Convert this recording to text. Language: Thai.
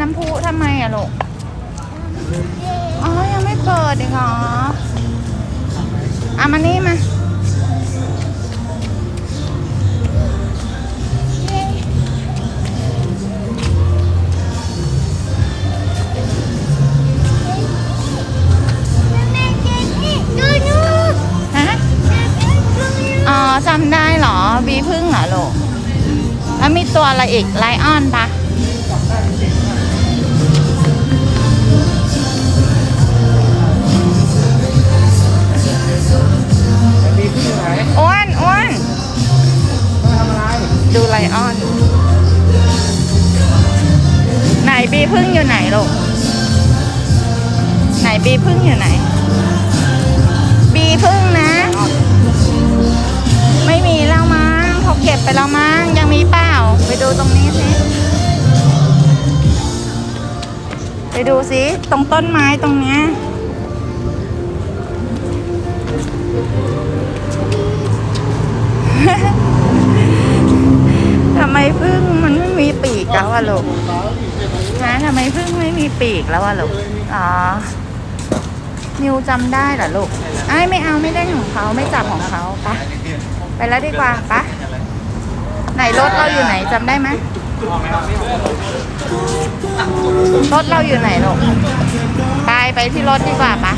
น้ำพุทำไมอะลูก อ๋อ ยังไม่เปิดอีกเหรออะมานี่มา ฮะ อ๋อจำได้เหรอ บีพึ่งเหรอลูก แล้วมีตัวอะไรอีก ไลออนปะ ดูไลออน ไหนบีพึ่งอยู่ไหนลูก ไหนบีพึ่งอยู่ไหนบีพึ่งนะ ไม่มีแล้วมั้งเขาเก็บไปแล้วมั้ง ยังมีเปล่า ไปดูตรงนี้สิ ไปดูสิตรงต้นไม้ตรงเนี้ย ทำไมพึ่งมันไม่มีปีกแล้วอะลูกฮะทำไมพึ่งไม่มีปีกแล้วอะลูกอ๋อนิวจำได้เหรอลูกไอ้ไม่เอาไม่ได้ของเขาไม่จับของเขาปะไปแล้วดีกว่าปะไหนรถเราอยู่ไหนจำได้ไหมรถเราอยู่ไหนลูกไปไปที่รถดีกว่าปะ